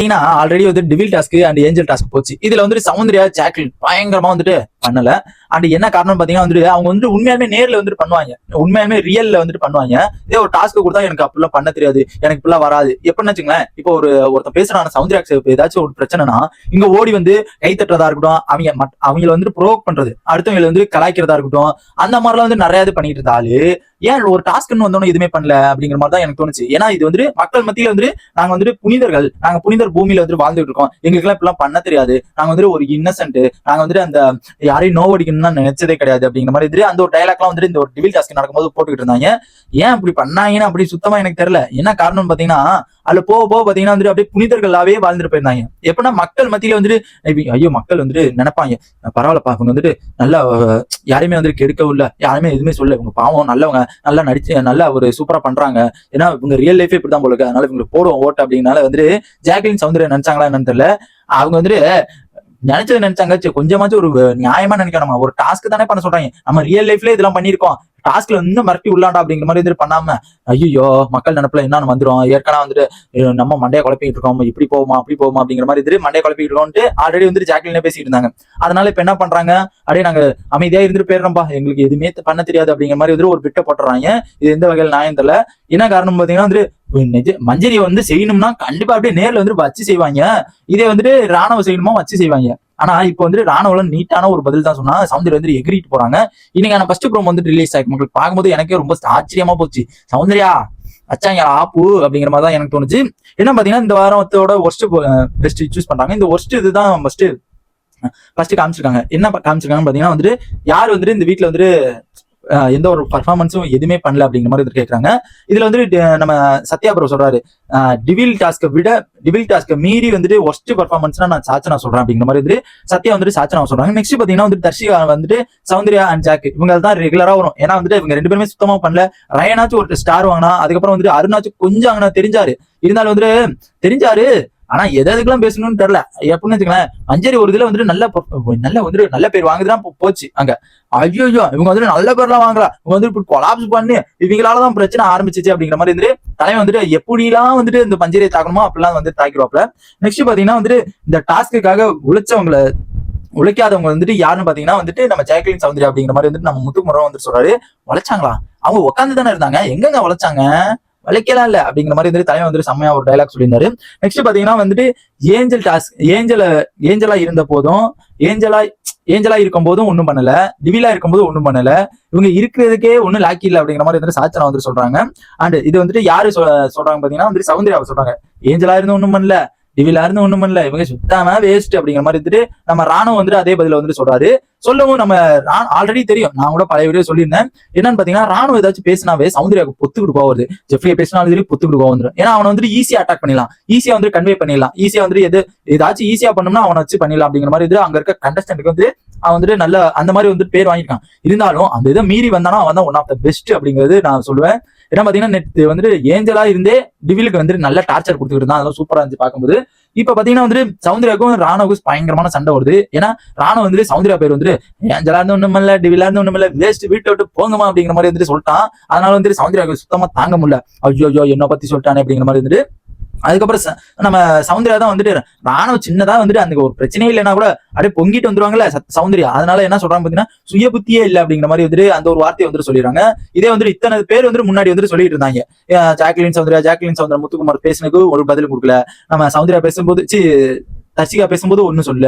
பாத்தீங்கன்னா ஆல்ரெடி வந்து டிவில் டாஸ்க் அண்ட் ஏஞ்சல் டாஸ்க் போச்சு. இதுல வந்துட்டு சௌந்தர்யா ஜாக்லின் பயங்கரமா வந்துட்டு பண்ணல. அண்ட் என்ன காரணம் பாத்தீங்கன்னா வந்துட்டு அவங்க வந்து உண்மையாலுமே நேர்ல வந்துட்டு பண்ணுவாங்க. உண்மையாலுமே ரியல்ல வந்துட்டு பண்ணுவாங்க. இதே ஒரு டாஸ்க் கொடுத்தா எனக்கு அப்படிலாம் பண்ண தெரியாது. எனக்கு இப்பெல்லாம் வராது. எப்படின்னு வச்சுங்களேன் இப்போ ஒரு ஒருத்தன் பேசுறான சௌந்தர்யா ஏதாச்சும் ஒரு பிரச்சனைனா இங்க ஓடி வந்து கை தட்டுறதா இருக்கட்டும் அவங்க அவங்கள வந்து ப்ரோக் பண்றது. அடுத்தவங்களை வந்து கலாய்க்கிறதா இருக்கட்டும் அந்த மாதிரிலாம் வந்து நிறைய இது பண்ணிட்டு இருந்தாலு ஏன் ஒரு டாஸ்க்னு வந்தோன்னு எதுவுமே பண்ணல அப்படிங்கிற மாதிரி தான் எனக்கு தோணுச்சு. ஏன்னா இது வந்து மக்கள் மத்தியில வந்து நாங்க வந்துட்டு புனிதர்கள். நாங்க புனிதர் பூமியில வந்து வாழ்ந்துட்டு இருக்கோம். எங்களுக்கு எல்லாம் இப்பெல்லாம் பண்ண தெரியாது. நாங்க வந்துட்டு ஒரு இன்னசென்ட் நாங்க வந்துட்டு அந்த யாரையும் பண்ணணும்னு நினைச்சதே கிடையாது அப்படிங்கிற மாதிரி இது அந்த ஒரு டைலாக்லாம் வந்துட்டு இந்த ஒரு டிவில் டாஸ்க் நடக்கும்போது போட்டுக்கிட்டு இருந்தாங்க. ஏன் அப்படி பண்ணாங்கன்னு அப்படி சுத்தமா எனக்கு தெரியல. என்ன காரணம்னு பாத்தீங்கன்னா அதுல போக போக பாத்தீங்கன்னா வந்துட்டு அப்படியே புனிதர்களாவே வாழ்ந்துட்டு போயிருந்தாங்க. எப்படின்னா மக்கள் மத்தியில வந்துட்டு ஐயோ மக்கள் வந்துட்டு நினைப்பாங்க. பரவாயில்லப்பா இவங்க வந்துட்டு நல்லா யாருமே வந்துட்டு கெடுக்கவும் இல்லை. யாருமே எதுவுமே சொல்ல இவங்க பாவம் நல்லவங்க. நல்லா நடிச்சு நல்லா ஒரு சூப்பரா பண்றாங்க. ஏன்னா இவங்க ரியல் லைஃபே இப்படிதான் போல இருக்கு. அதனால இவங்களுக்கு போடுவோம் ஓட்டு அப்படிங்கனால வந்துட்டு ஜாக்லின் சௌந்தர்யா நினைச்சாங்களா என்னன்னு தெரியல. அவங்க வந்துட்டு நினைச்சது நினைச்சாங்க கொஞ்சமாச்சும் ஒரு நியாயமா நினைக்கணும்? ஒரு டாஸ்க் தானே பண்ண சொல்றாங்க. நம்ம ரியல் லைஃப்ல இதெல்லாம் பண்ணிருக்கோம் டாஸ்க்ல இன்னும் மிரட்டி உள்ளாண்டா அப்படிங்கிற மாதிரி இது பண்ணாம ஐயோ மக்கள் நினைப்புல என்னன்னு வந்துரும். ஏற்கனவே வந்துட்டு நம்ம மண்டையை குழப்பிட்டு இருக்கோம். இப்படி போவோமா அப்படி போவோமா அப்படிங்கிற மாதிரி வந்துட்டு மண்டையை குழப்பிட்டு இருக்கோம்ட்டு ஆல்ரெடி வந்துட்டு ஜாக்லினே பேசிட்டு இருந்தாங்க. அதனால இப்ப என்ன பண்றாங்க? அப்படியே நாங்க அமைதியா இருந்துட்டு போயிடுறோம்பா. எங்களுக்கு எதுவுமே பண்ண தெரியாது அப்படிங்கிற மாதிரி வந்துட்டு ஒரு பிட்ட போட்டுறாங்க. இது எந்த வகையில் நியாயம் தெரியல. என்ன காரணம் பாத்தீங்கன்னா வந்துட்டு நிஜ வந்து செய்யணும்னா கண்டிப்பா அப்படியே நேர்ல வந்து வச்சு செய்வாங்க. இதே வந்துட்டு ராணுவ செய்யணுமா வச்சு செய்வாங்க. ஆனா இப்போ வந்து ராணுவம் நீட்டான ஒரு பதில் தான் சொன்னா சௌந்தர்யா வந்து எகிரிட்டு போறாங்க. இன்னைக்கான ஃபர்ஸ்ட் ப்ரோம் வந்து ரிலீஸ் ஆயிருக்கு. மக்கள் பார்க்கும்போது எனக்கே ரொம்ப ஆச்சரியமா போச்சு. சௌந்தர்யா வச்சாங்க ஆப்பு அப்படிங்கிற மாதிரி தான் எனக்கு தோணுச்சு. என்ன பாத்தீங்கன்னா இந்த வாரத்தோட ஒர்ஸ்ட் பெஸ்ட் சூஸ் பண்றாங்க. இந்த ஒர்ஸ்ட் இதுதான் ஃபர்ஸ்ட் ஃபர்ஸ்ட் காமிச்சிருக்காங்க. என்ன காமிச்சிருக்காங்கன்னு பாத்தீங்கன்னா வந்துட்டு யார் வந்துட்டு இந்த வீட்ல வந்துட்டு எந்த ஒரு பர்ஃபார்மன்ஸும் எதுவுமே பண்ணல அப்படிங்கிற மாதிரி கேட்குறாங்க கேக்குறாங்க இதுல வந்துட்டு நம்ம சத்யா ப்ரோ சொல்றாரு. டிவில் டாஸ்க்கை விட டிவில் டாஸ்க்கை மீறி வந்துட்டு ஒஸ்ட் பர்ஃபார்மன்ஸ்னா நான் சாச்சனா சொல்றேன் அப்படிங்கிற மாதிரி வந்துட்டு சத்யா வந்துட்டு சாச்சனா சொல்றாங்க. நெக்ஸ்ட் பாத்தீங்கன்னா வந்துட்டு தர்ஷிகா வந்துட்டு சௌந்தர்யா அண்ட் ஜாக் இவங்க தான் ரெகுலரா வரும். ஏன்னா வந்துட்டு இவங்க ரெண்டு பேருமே சுத்தமா பண்ணல. ரயனாச்சும் ஒரு ஸ்டார் வாங்கினா அதுக்கப்புறம் வந்துட்டு அருணாச்சும் கொஞ்சம் அங்கே தெரிஞ்சாரு. இருந்தாலும் வந்துட்டு தெரிஞ்சாரு ஆனா எதை எதுக்கெல்லாம் பேசணும்னு தெரியல. எப்படின்னு வச்சுக்கலாம் மஞ்சரி ஒரு இதுல வந்துட்டு நல்ல நல்ல வந்துட்டு நல்ல பேர் வாங்குதுதான் போச்சு அங்க. ஐயோ இவங்க வந்துட்டு நல்ல பேர்லாம் வாங்கலாம் இவங்க வந்துட்டு இப்படி கொலாப்ஸ் பண்ணி இவங்களாலதான் பிரச்சனை ஆரம்பிச்சிச்சு அப்படிங்கிற மாதிரி வந்துட்டு தலைவன் வந்துட்டு எப்படிலாம் வந்துட்டு இந்த மஞ்சரியை தாக்கணுமோ அப்படிலாம் வந்து தாக்கிடுவாப்ல நெக்ஸ்ட் பாத்தீங்கன்னா வந்துட்டு இந்த டாஸ்க்குக்காக உழைச்சவங்களை உழைக்காதவங்க வந்துட்டு யாருன்னு பாத்தீங்கன்னா வந்துட்டு நம்ம ஜெயக்கலின் சௌந்தரி அப்படிங்கிற மாதிரி வந்துட்டு நம்ம முத்துக்குமரம் வந்துட்டு சொல்றாரு. உழைச்சாங்களா? அவங்க உட்காந்து தானே இருந்தாங்க. எங்கங்க உழைச்சாங்க? உழைக்கலாம் இல்ல அப்படிங்கிற மாதிரி வந்துட்டு தலைவன் வந்துட்டு செம்மையா ஒரு டைலாக் சொல்லியிருந்தாரு. நெக்ஸ்ட் பாத்தீங்கன்னா வந்துட்டு ஏஞ்சல் டாஸ்க் ஏஞ்சல ஏஞ்சலா இருந்த போதும் ஏஞ்சலா ஏஞ்சலா இருக்கும் போதும் ஒண்ணும் பண்ணல. டிவிலா இருக்கும்போது ஒண்ணும் பண்ணல. இவங்க இருக்கிறதுக்கே ஒண்ணும் லாக்கி இல்ல அப்படிங்கிற மாதிரி வந்துட்டு சாச்சனா வந்துட்டு சொல்றாங்க. அண்ட் இது வந்துட்டு யாரு சொ- சொல்றாங்க பாத்தீங்கன்னா வந்துட்டு சௌந்தர்யாவை சொல்றாங்க. ஏஞ்சலா இருந்து ஒண்ணும் பண்ணல. டிவிலா ஒண்ணும் பண்ணல இவங்க சுத்தமா வேஸ்ட் அப்படிங்கிற மாதிரி இருந்துட்டு நம்ம ராணுவம் வந்துட்டு அதே பதில வந்துட்டு சொல்றாரு. சொல்லவும் நம்ம ஆல்ரெடி தெரியும். நான் கூட பழைய வீடியோ சொல்லியிருந்தேன். என்னன்னு பாத்தீங்கன்னா ராணுவ ஏதாச்சும் பேசினாவே சௌந்தர்யாவுக்கு பொத்துக்கிட்டு கோவம் வருது. ஜெஃப்ரியை பேசினாலும் சரி பொத்துக்கிட்டு கோவம் வந்துடும் ஏன்னா அவனை வந்துட்டு ஈஸியா அட்டாக் பண்ணிடலாம். ஈஸியா வந்து கன்வே பண்ணிடலாம். ஈஸியா வந்துட்டு எது ஏதாச்சும் ஈஸியா பண்ணோம்னா அவனை வச்சு பண்ணிடலாம் அப்படிங்கிற மாதிரி இது அங்க இருக்க கண்டஸ்டன்ட்க்கு வந்து அவன் வந்துட்டு நல்ல அந்த மாதிரி வந்து பேர் வாங்கியிருக்கான். இருந்தாலும் அந்த இதை மீறி வந்தானா அவன் தான் ஒன் ஆஃப் த பெஸ்ட் அப்படிங்கிறது நான் சொல்லுவேன். ஏன்னா பாத்தீங்கன்னா நெட் வந்துட்டு ஏஞ்சலா இருந்தே டிவிலுக்கு வந்துட்டு நல்ல டார்ச்சர் கொடுத்துக்கிட்டு இருந்தான் அதெல்லாம் சூப்பரா இருந்துச்சு பார்க்கும்போது. இப்ப பாத்தீங்கன்னா வந்துட்டு சௌந்தர்யாவுக்கும் ராணுவுக்கும் பயங்கரமான சண்டை வருது. ஏன்னா ராணுவ வந்துட்டு சவுந்தர்யா பேர் வந்துட்டு ஏஞ்சலா இருந்து ஒண்ணும் இல்ல டிவிலா இருந்து ஒண்ணும் இல்ல வேஸ்ட் வீட்டை விட்டு போங்கம்மா அப்படிங்கிற மாதிரி வந்துட்டு சொல்லிட்டான். அதனால வந்துட்டு சௌந்தர்யாவுக்கு சுத்தமா தாங்க முடியல. ஐயோ ஐயோ என்ன பத்தி சொல்லிட்டானே அப்படிங்கிற மாதிரி வந்துட்டு அதுக்கப்புறம் ச- நம்ம சௌந்தர்யா தான் வந்துட்டு ராணுவ சின்னதா வந்துட்டு அந்த ஒரு பிரச்சனையே இல்லைன்னா கூட அப்படியே பொங்கிட்டு வந்துருவாங்கல்ல சௌந்தர்யா. அதனால என்ன சொல்றாங்க பாத்தீங்கன்னா சுய புத்தியே இல்லை அப்படிங்கிற மாதிரி வந்துட்டு அந்த ஒரு வார்த்தையை வந்துட்டு சொல்லிடுறாங்க. இதே வந்துட்டு இத்தனை பேர் வந்துட்டு முன்னாடி வந்துட்டு சொல்லிட்டு இருந்தாங்க. ஜாக்லின் சௌந்தர்யா ஜாக்லின் சௌந்தர்யா முத்துக்குமார் பேசினதுக்கு ஒரு பதில் கொடுக்கல. நம்ம சௌந்தர்யா பேசும்போது சி தர்ஷிகா பேசும்போது ஒன்னும் சொல்ல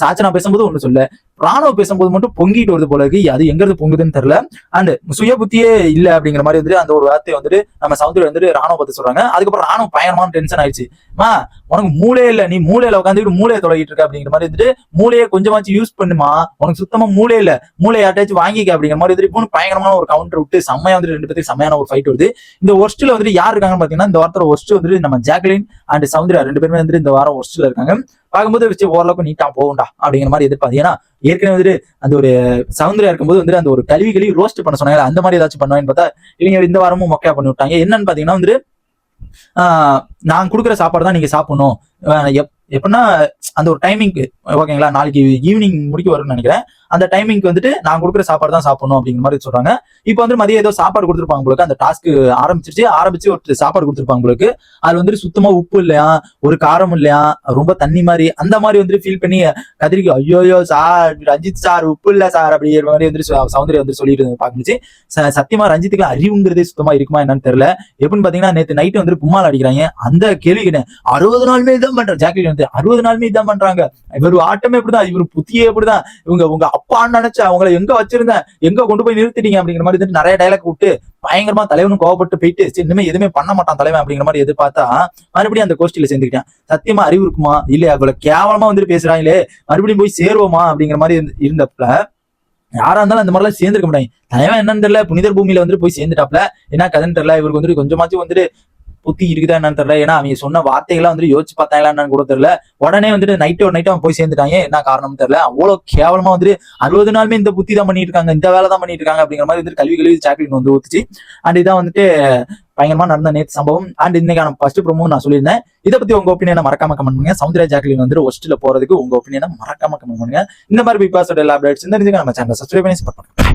சாச்சனா பேசும்போது ஒண்ணு சொல்ல ராணுவ பேசும்போது மட்டும் பொங்கிட்டு வருது போல இருக்கு. அது எங்கிருந்து பொங்குதுன்னு தெரியல. அண்ட் சுய புத்தியே இல்ல அப்படிங்கிற மாதிரி வந்துட்டு அந்த ஒரு வார்த்தையை வந்துட்டு நம்ம சௌந்தர்யா வந்துட்டு ராணுவ பத்தி சொல்றாங்க. அதுக்கப்புறம் ராணுவ பயங்கரமான டென்ஷன் ஆயிடுச்சு. மா உனக்கு மூளையே இல்ல. நீ மூளையில உட்காந்துட்டு மூளையை தொடங்கிட்டு இருக்க அப்படிங்கிற மாதிரி வந்துட்டு மூளையை கொஞ்சமாச்சும் யூஸ் பண்ணுமா? உனக்கு சுத்தமா மூளை இல்ல. மூளை யார்ட்டாச்சும் வாங்கிக்க அப்படிங்கிற மாதிரி வந்துட்டு இப்போ பயங்கரமான ஒரு கவுண்டர் விட்டு செம்மையா வந்துட்டு ரெண்டு பேருக்கு செம்மையான ஒரு ஃபைட் வருது. இந்த ஒர்ஸ்ட்ல வந்துட்டு யார் இருக்காங்கன்னு பாத்தீங்கன்னா இந்த வாரத்தோட ஒர்ஸ்ட் வந்துட்டு நம்ம ஜாக்லின் அண்ட் சவுந்தர்யா ரெண்டு பேருமே வந்துட்டு இந்த வாரம் ஒர்ஸ்ட்ல இருக்காங்க. பார்க்கும்போது வச்சு ஓரளவுக்கு நீட்டா போகும்டா அப்படிங்கிற மாதிரி எதிர்பார்த்து. ஏன்னா ஏற்கனவே வந்துட்டு அந்த ஒரு சவுந்தரியா இருக்கும்போது வந்துட்டு அந்த ஒரு கழுவி கழுவி ரோஸ்ட் பண்ண சொன்னாங்க. அந்த மாதிரி ஏதாச்சும் பண்ணுவாங்கன்னு பார்த்தா இவங்க இந்த வாரமும் மொக்கையா பண்ணி விட்டாங்க. என்னன்னு பாத்தீங்கன்னா வந்துட்டு ஆஹ் நான் கொடுக்குற சாப்பாடு தான் நீங்க சாப்பிடணும். எப் எப்படின்னா அந்த ஒரு டைமிங்க்கு ஓகேங்களா நாளைக்கு ஈவினிங் முடிக்க வரும்னு நினைக்கிறேன். அந்த டைமிங்க்கு வந்துட்டு நான் கொடுக்குற சாப்பாடு தான் சாப்பிடணும் அப்படிங்கிற மாதிரி சொல்றாங்க. இப்போ வந்து மதியம் ஏதோ சாப்பாடு கொடுத்துருப்பாங்க உங்களுக்கு அந்த டாஸ்க் ஆரம்பிச்சிருச்சு. ஆரம்பிச்சு ஒரு சாப்பாடு கொடுத்துருப்பாங்க உங்களுக்கு அது வந்துட்டு சுத்தமா உப்பு இல்லையா? ஒரு காரம் இல்லையா? ரொம்ப தண்ணி மாதிரி அந்த மாதிரி வந்துட்டு ஃபீல் பண்ணி கதிரிக்கு ஐயோயோ சார் ரஞ்சித் சார் உப்பு இல்ல சார் அப்படிங்கிற மாதிரி வந்து சௌந்தர்யா வந்து சொல்லிட்டு பாக்குச்சு சத்தியமா ரஞ்சித்துக்கு அறிவுங்கிறதே சுத்தமா இருக்குமா என்னன்னு தெரியல. எப்படின்னு பாத்தீங்கன்னா நேத்து நைட்டு வந்து கும்மால் அடிக்கிறாங்க. அந்த கேள்வி கேட்டேன். அறுபது நாளுமே இதான் பண்றேன் ஜாக்கி வந்து அறுபது நாளுமே இதான் பண்றாங்க. இவர் ஆட்டமே இப்படிதான். இவர் புத்தியே இப்படிதான். இவங்க உங்க அப்பான்னு நினைச்ச அவங்கள எங்க வச்சிருந்தேன்? எங்க கொண்டு போய் நிறுத்திட்டீங்க? அப்படிங்கிற மாதிரி வந்துட்டு நிறைய டைலாக் விட்டு பயங்கரமா தலைவனும் கோவப்பட்டு போயிட்டு இனிமே எதுவுமே பண்ண மாட்டான் தலைவன் அப்படிங்கிற மாதிரி எதிர்பார்த்தா மறுபடியும் அந்த கோஷ்டியில சேர்ந்துக்கிட்டேன். சத்தியமா அறிவு இருக்குமா? இல்லையா? அவ்வளவு கேவலமா வந்துட்டு பேசுறாங்களே. மறுபடியும் போய் சேருவோமா? அப்படிங்கிற மாதிரி இருந்து- இருந்தப்ப யாரா இருந்தாலும் அந்த மாதிரிலாம் சேர்ந்துருக்க மாட்டாங்க. தலைவன் என்னன்னு தெரியல புனிதர் பூமியில வந்துட்டு போய் சேர்ந்துட்டாப்ல. என்ன கதைன்னு தெரியல இவருக்கு வந்துட்டு கொஞ்சமாச்சும் வந்துட்டு புத்தி இருக்குதா என்னன்னு தெரியல. ஏன்னா அவங்க சொன்ன வார்த்தைகள்லாம் வந்துட்டு யோசிச்சு பார்த்தாங்களா என்னன்னு கூட தெரியல. உடனே வந்துட்டு நைட்டு ஒரு நைட்டு அவன் போய் சேர்ந்துட்டாங்க. என்ன காரணம் தெரியல. அவ்வளவு கேவலமா வந்துட்டு அறுபது நாளுமே இந்த புத்தி தான் பண்ணிட்டு இருக்காங்க. இந்த வேலை தான் பண்ணிட்டு இருக்காங்க அப்படிங்கிற மாதிரி வந்துட்டு கல்வி கல்வி சாக்லேட் வந்து ஊத்துச்சு. அண்ட் இதான் வந்துட்டு பயங்கரமா நடந்த நேற்று சம்பவம். அண்ட் இன்னைக்கான ஃபர்ஸ்ட் ப்ரோமோ நான் சொல்லியிருந்தேன். இதை பத்தி உங்க ஒப்பீனியனை மறக்காம கமெண்ட் பண்ணுங்க. சௌந்தர்யா ஜாக்லின் வந்து ஒஸ்ட்ல போறதுக்கு உங்க ஒப்பீனியனை மறக்காம கமெண்ட் பண்ணுங்க. இந்த மாதிரி பிக் பாஸோட எல்லா அப்டேட்ஸ் தெரிஞ்சுக்க நம்ம சேனல் சப்ஸ்கிரைப் பண்ணி சப்போர்ட் பண்ணுங்க.